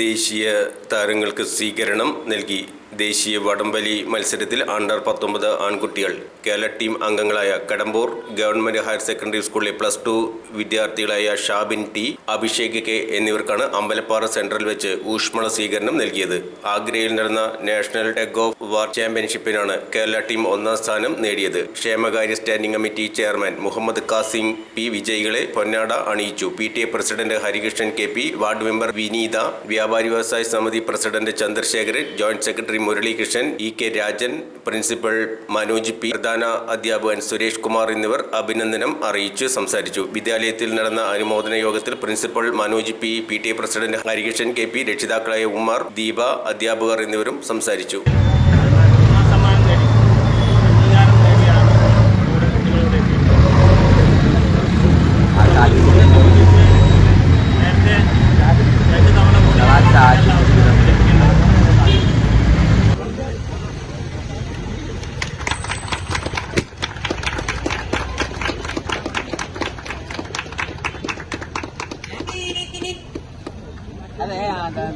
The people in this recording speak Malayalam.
ദേശീയ താരങ്ങൾക്ക് സ്വീകരണം നൽകി. ദേശീയ വടംവലി മത്സരത്തിൽ അണ്ടർ പത്തൊമ്പത് ആൺകുട്ടികൾ. കേരള ടീം അംഗങ്ങളായ കടമ്പൂർ ഗവൺമെന്റ് ഹയർ സെക്കൻഡറി സ്കൂളിലെ പ്ലസ് ടു വിദ്യാർത്ഥികളായ ഷാബിൻ ടി അഭിഷേക് കെ എന്നിവർക്കാണ് അമ്പലപ്പാറ സെൻട്രൽ വെച്ച് ഊഷ്മള സ്വീകരണം നൽകിയത്. ആഗ്രയിൽ നടന്ന നാഷണൽ ടെഗ് ഓഫ് വാർ ചാമ്പ്യൻഷിപ്പിനാണ് കേരള ടീം ഒന്നാം സ്ഥാനം നേടിയത്. ക്ഷേമകാര്യ standing committee chairman Muhammad Kasim P വിജയികളെ പൊന്നാട അണിയിച്ചു. P T A president Harikrishnan K P ward member Vineetha വ്യാപാരി വ്യവസായ സമിതി president Chandrasekharan joint secretary Muralikrishnan E K Rajan principal Manoj P പ്രധാന അധ്യാപകൻ സുരേഷ് കുമാർ എന്നിവർ അഭിനന്ദനം അറിയിച്ചു സംസാരിച്ചു. വിദ്യാലയത്തിൽ നടന്ന അനുമോദന യോഗത്തിൽ principal Manoj P P T A president Harikrishnan K P രക്ഷിതാക്കളായ Umar Deepa അധ്യാപകർ എന്നിവരും സംസാരിച്ചു. अरे आता है